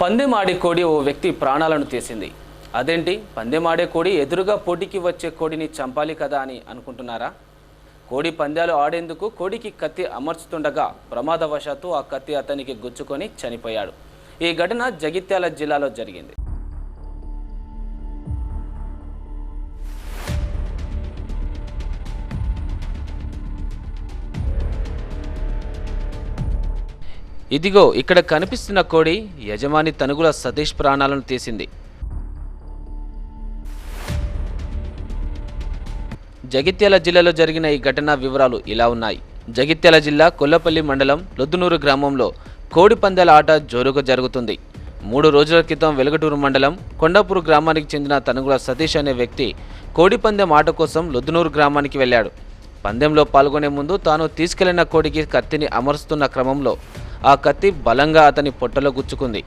పందెం ఆడే కోడి ఓ వ్యక్తి ప్రాణాలను తీసింది. అదేంటి? పందెం ఆడే కోడి ఎదురుగా పోటీకి వచ్చే కోడిని చంపాలి కదా అని అనుకుంటున్నారా? కోడి పందాలు ఆడేందుకు కోడికి కత్తి అమర్చుతుండగా ప్రమాదవశాత్తు ఆ కత్తి అతనికి గుచ్చుకొని చనిపోయాడు. ఈ ఘటన జగిత్యాల జిల్లాలో జరిగింది. ఇదిగో ఇక్కడ కనిపిస్తున్న కోడి యజమాని తనుగుల సతీష్ ప్రాణాలను తీసింది. జగిత్యాల జిల్లాలో జరిగిన ఈ ఘటన వివరాలు ఇలా ఉన్నాయి. జగిత్యాల జిల్లా కొల్లపల్లి మండలం లొద్దునూరు గ్రామంలో కోడి పందాల ఆట జోరుగా జరుగుతుంది. మూడు రోజుల క్రితం వెలుగటూరు మండలం కొండాపూర్ గ్రామానికి చెందిన తనుగుల సతీష్ అనే వ్యక్తి కోడి పందెం ఆట కోసం లొద్దునూరు గ్రామానికి వెళ్ళాడు. పందెంలో పాల్గొనే ముందు తాను తీసుకెళ్ళిన కోడికి కత్తిని అమరుస్తున్న క్రమంలో ఆ కత్తి బలంగా అతని పొట్టలో గుచ్చుకుంది.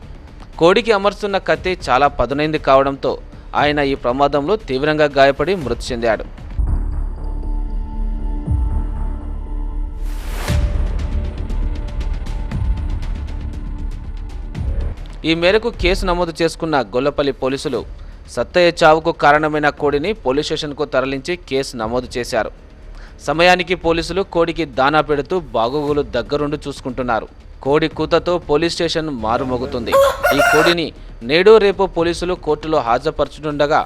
కోడికి అమరుస్తున్న కత్తి చాలా పదునైంది కావడంతో ఆయన ఈ ప్రమాదంలో తీవ్రంగా గాయపడి మృతి చెందాడు. ఈ మేరకు కేసు నమోదు చేసుకున్న గొల్లపల్లి పోలీసులు సత్తయ్య చావుకు కారణమైన కోడిని పోలీస్ స్టేషన్కు తరలించి కేసు నమోదు చేశారు. సమయానికి పోలీసులు కోడికి దానా పెడుతూ బాగోగులు దగ్గరుండి చూసుకుంటున్నారు. కోడి కూతతో పోలీస్ స్టేషన్ మారుమోగుతుంది. ఈ కోడిని నేడు రేపు పోలీసులు కోర్టులో హాజరుపరచుండగా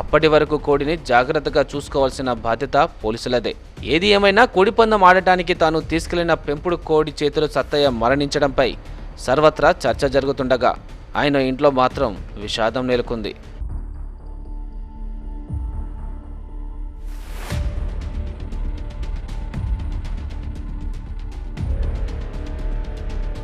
అప్పటి వరకు కోడిని జాగ్రత్తగా చూసుకోవాల్సిన బాధ్యత పోలీసులదే. ఏది ఏమైనా కోడిపందం ఆడటానికి తాను తీసుకెళ్ళిన పెంపుడు కోడి చేతులు సత్తయ్య మరణించడంపై సర్వత్రా చర్చ జరుగుతుండగా ఆయన ఇంట్లో మాత్రం విషాదం నెలకొంది.